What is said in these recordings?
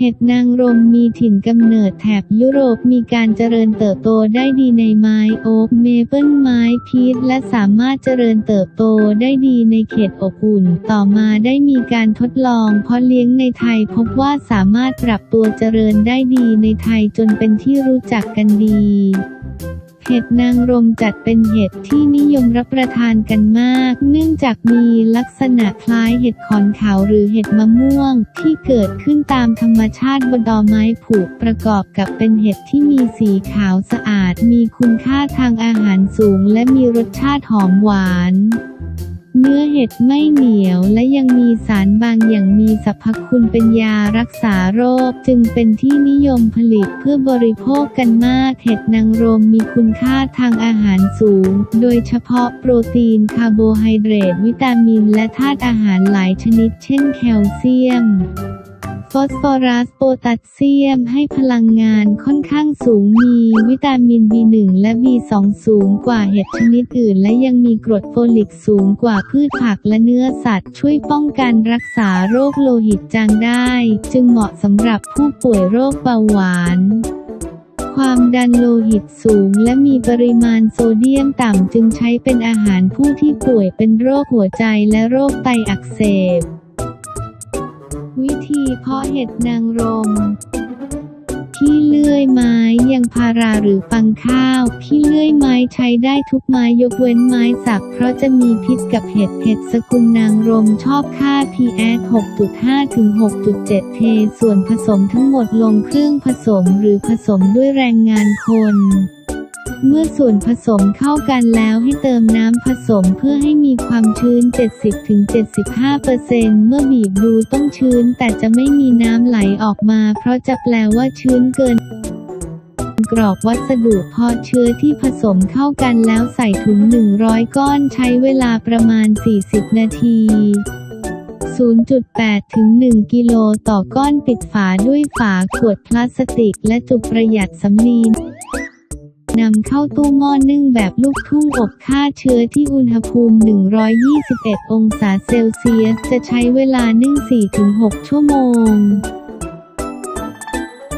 เห็ดนางรมมีถิ่นกำเนิดแถบยุโรปมีการเจริญเติบโตได้ดีในไม้โอ๊กเมเปิลไม้พีชและสามารถเจริญเติบโตได้ดีในเขตอบอุ่น ต่อมาได้มีการทดลองเพาะเลี้ยงในไทยพบว่าสามารถปรับตัวเจริญได้ดีในไทยจนเป็นที่รู้จักกันดี เห็ดนางรมจัดเป็นเห็ดที่นิยมรับประทานกันมาก เนื่องจากมีลักษณะคล้ายเห็ดขอนขาวหรือเห็ดมะม่วง ที่เกิดขึ้นตามธรรมชาติบนดอไม้ผุประกอบกับเป็นเห็ดที่มีสีขาวสะอาด มีคุณค่าทางอาหารสูง และมีรสชาติหอมหวาน นื้อเห็ดไม่เหนียวและยังมีสารบางอย่างมีสรรพคุณเป็นยารักษาโรค จึงเป็นที่นิยมผลิตเพื่อบริโภคกันมาก เห็ดนางรมมีคุณค่าทางอาหารสูง โดยเฉพาะโปรตีนคาร์โบไฮเดรตวิตามิน และธาตุอาหารหลายชนิด เช่นแคลเซียม ฟอสฟอรัสโพแทสเซียมให้พลังงานค่อนข้างสูงมีวิตามิน B1 และ B2 สูงกว่าเห็ดชนิดอื่น และยังมีกรดโฟลิกสูงกว่าพืชผักและเนื้อสัตว์ ช่วยป้องกันรักษาโรคโลหิตจางได้ จึงเหมาะสำหรับผู้ป่วยโรคเบาหวานความดันโลหิตสูงและมีปริมาณโซเดียมต่ำจึงใช้เป็นอาหารผู้ที่ป่วยเป็นโรคหัวใจและโรคไตอักเสบ วิธีเพาะเห็ดนางรมที่เลื่อยไม้ยังพาราหรือฟังข้าวที่เลื่อยไม้ใช้ได้ทุกไม้ยกเว้นไม้สัก เพราะจะมีพิษกับเห็ดเห็ดสกุลนางรมชอบค่า pH 6.5 ถึง 6.7 เท ส่วนผสมทั้งหมดลงเครื่องผสมหรือผสมด้วยแรงงานคน เมื่อส่วนผสมเข้ากันแล้วให้เติมน้ำผสมเพื่อให้มีความชื้น 70-75%เมื่อบีบดูต้องชื้นแต่จะไม่มีน้ำไหลออกมา เพราะจะแปลว่าชื้นเกินกรอกวัสดุพาะเชื้อที่ผสมเข้ากันแล้วใส่ถุง 100 ก้อนใช้เวลาประมาณ 40 นาที 0.8 ถึง 1 กิโลต่อก้อนปิดฝาด้วยฝาขวดพลาสติกและจุกประหยัดสำลี นำเข้าตู้หม้อนึ่งแบบลูกทุ่งอบฆ่าเชื้อที่อุณหภูมิ 121 องศาเซลเซียส จะใช้เวลานึ่ง 4-6 ชั่วโมง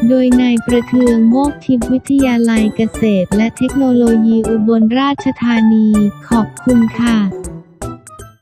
โดยนายประเทืองโมกทิพย์วิทยาลัยเกษตร และเทคโนโลยีอุบลราชธานี ขอบคุณค่ะ